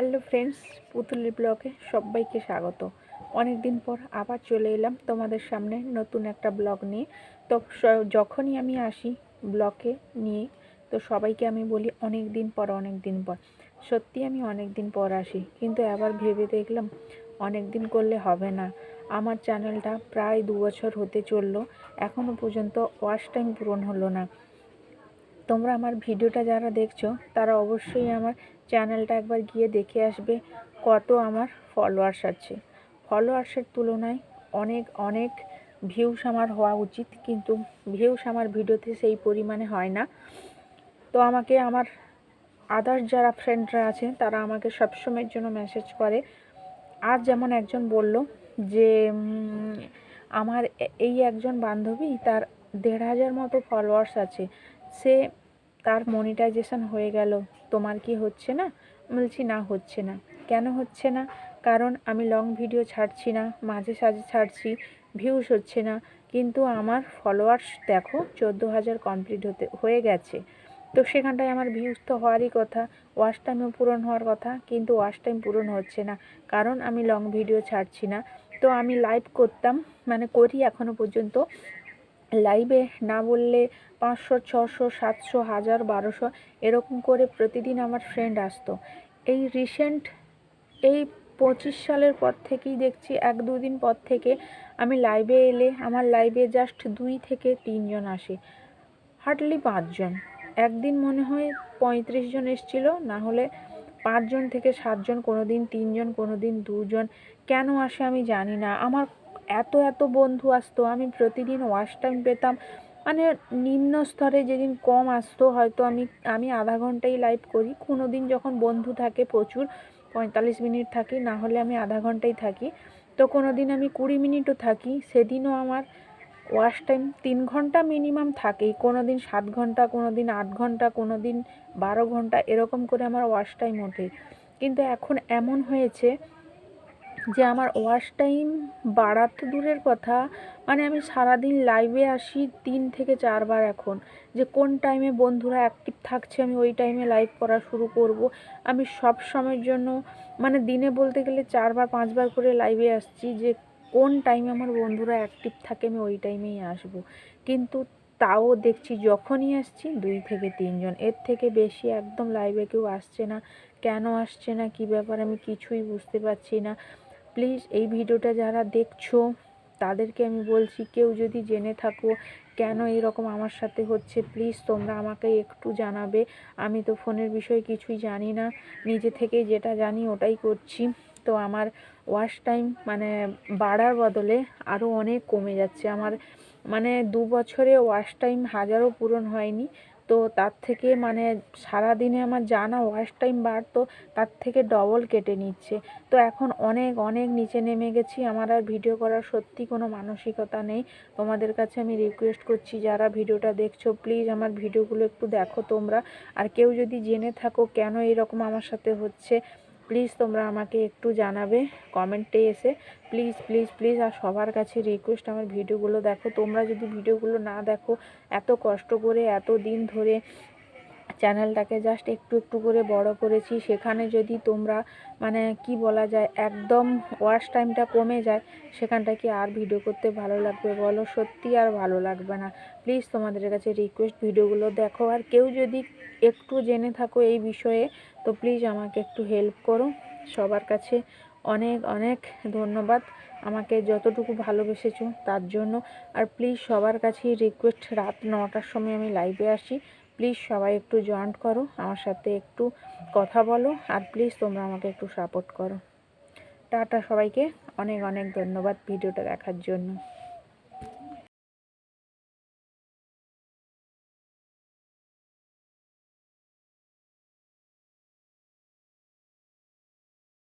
Hello friends Putuli ব্লগে সবাইকে স্বাগত। অনেক দিন পর আবার চলে এলাম তোমাদের সামনে নতুন একটা ব্লগ নিয়ে। তো যখনই আমি আসি ব্লগে নিয়ে, তো সবাইকে আমি বলি অনেক দিন পর অনেক দিন পর। সত্যি আমি অনেক দিন পর আসি, কিন্তু আবার ভেবে দেখলাম অনেক দিন করলে হবে না। আমার চ্যানেলটা প্রায় দু বছর হতে চলল এখনও পর্যন্ত ওয়াচ টাইম পূরণ হলো না। তোমরা আমার ভিডিওটা যারা দেখছ, তারা অবশ্যই আমার চ্যানেলটা একবার গিয়ে দেখে আসবে কত আমার ফলোয়ার্স আছে। ফলোয়ার্সের তুলনায় অনেক অনেক ভিউস আমার হওয়া উচিত, কিন্তু ভিউস আমার ভিডিওতে সেই পরিমাণে হয় না। তো আমাকে, আমার আদার্স যারা ফ্রেন্ডরা আছে তারা আমাকে সবসময়ের জন্য মেসেজ করে। আজ যেমন একজন বলল যে আমার এই একজন বান্ধবী, তার দেড় হাজার মতো ফলোয়ার্স আছে। সে তার মনিটাইজেশন হয়ে গেল। তোমার কি হচ্ছে না? বলছি, না, হচ্ছে না। কেন হচ্ছে না? কারণ আমি লং ভিডিও ছাড়ছি না, মাঝে সাঝে ছাড়ছি ভিউস হচ্ছে না। কিন্তু আমার ফলোয়ার্স দেখো, চোদ্দ হাজার কমপ্লিট হতে, হয়ে গেছে। তো সেখানটায় আমার ভিউজ তো হওয়ারই কথা ওয়াচ টাইমও পূরণ হওয়ার কথা, কিন্তু ওয়াচ টাইম পূরণ হচ্ছে না। কারণ আমি লং ভিডিও ছাড়ছি না। তো আমি লাইভ করতাম মানে করি এখনও পর্যন্ত। লাইভে না বললে পাঁচশো, ছশো, সাতশো, হাজার, বারোশো এরকম করে প্রতিদিন আমার ফ্রেন্ড আসতো। এই রিসেন্ট এই পঁচিশ সালের পর থেকেই দেখছি, এক দুদিন পর থেকে আমি লাইভে এলে আমার লাইভে জাস্ট দুই থেকে তিনজন আসে হার্ডলি পাঁচজন একদিন মনে হয় পঁয়ত্রিশ জন এসছিল, না হলে পাঁচজন থেকে সাতজন কোনো দিন তিনজন কোনো দিন দুজন কেন আসে আমি জানি না। আমার এত এত বন্ধু আসতো, আমি প্রতিদিন ওয়াশ টাইম পেতাম। মানে নিম্ন স্তরে যেদিন কম আসতো, হয়তো আমি আমি আধা ঘন্টাই লাইভ করি। কোনো দিন যখন বন্ধু থাকে প্রচুর, পঁয়তাল্লিশ মিনিট থাকি, না হলে আমি আধা ঘন্টাই থাকি। তো কোনো দিন আমি কুড়ি মিনিটও থাকি, সেদিনও আমার ওয়াশ টাইম তিন ঘণ্টা মিনিমাম থাকেই। কোনো দিন সাত ঘণ্টা কোনো দিন আট ঘণ্টা কোনো দিন বারো ঘণ্টা, এরকম করে আমার ওয়াশ টাইম ওঠে। কিন্তু এখন এমন হয়েছে যে আমার ওয়াশ টাইম বাড়াতে দূরের কথা। মানে আমি সারাদিন লাইভে আসি তিন থেকে চারবার এখন। যে কোন টাইমে বন্ধুরা অ্যাক্টিভ থাকছে আমি ওই টাইমে লাইভ করা শুরু করব। আমি সব সময়ের জন্য মানে দিনে বলতে গেলে চারবার, পাঁচবার করে লাইভে আসছি যে কোন টাইমে আমার বন্ধুরা অ্যাক্টিভ থাকে আমি ওই টাইমেই আসব। কিন্তু তাও দেখছি যখনই আসছি দুই থেকে তিনজন। এর থেকে বেশি একদম লাইভে কেউ আসছে না। কেন আসছে না? কী ব্যাপার? আমি কিছুই বুঝতে পারছি না। প্লিজ এই ভিডিওটা যারা দেখছ, তাদেরকে আমি বলছি কেউ যদি জেনে থাকো কেন এরকম আমার সাথে হচ্ছে, প্লিজ তোমরা আমাকে একটু জানাবে। আমি তো ফোনের বিষয়ে কিছুই জানি না, নিজে থেকে যেটা জানি ওটাই করছি। তো আমার ওয়াশ টাইম মানে বাড়ার বদলে আরও অনেক কমে যাচ্ছে। আমার মানে দু বছরে ওয়াশ টাইম হাজারও পূরণ হয়নি। তো তার থেকে মানে সারাদিনে আমার জানা ওয়াশ টাইম বাড়তো তার থেকে ডবল কেটে নিচ্ছে। তো এখন অনেক অনেক নিচে নেমে গেছি। আমার আর ভিডিও করার সত্যি কোনো মানসিকতা নেই। তোমাদের কাছে আমি রিকোয়েস্ট করছি, যারা ভিডিওটা দেখছ প্লিজ আমার ভিডিওগুলো একটু দেখো তোমরা। আর কেউ যদি জেনে থাকো কেন এরকম আমার সাথে হচ্ছে প্লিজ তোমরা আমাকে একটু জানাবে, কমেন্টে এসে। প্লিজ প্লিজ প্লিজ, আর সবার কাছে রিকোয়েস্ট আমার ভিডিওগুলো দেখো। তোমরা যদি ভিডিওগুলো না দেখো, এত কষ্ট করে এত দিন ধরে চ্যানেলটাকে জাস্ট একটু একটু করে বড় করেছি। সেখানে যদি তোমরা মানে কি বলা যায়, একদম ওয়াচ টাইমটা কমে যায় সেখানটা কি আর ভিডিও করতে ভালো লাগবে বলো? সত্যি আর ভালো লাগবে না। প্লিজ তোমাদের কাছে রিকোয়েস্ট ভিডিওগুলো দেখো। আর কেউ যদি একটু জেনে থাকো এই বিষয়ে, তো প্লিজ আমাকে একটু হেল্প করো। সবার কাছে অনেক অনেক ধন্যবাদ। আমাকে যতটুকু ভালোবেসেছো তার জন্য। আর প্লিজ সবার কাছেই রিকোয়েস্ট রাত নটার সময় আমি লাইভে আসি। প্লিজ সবাই একটু জয়েন্ট করো, আমার সাথে একটু কথা বলো আর প্লিজ তোমরা আমাকে একটু সাপোর্ট করো। টাটা সবাইকে, অনেক অনেক ধন্যবাদ ভিডিওটা দেখার জন্য।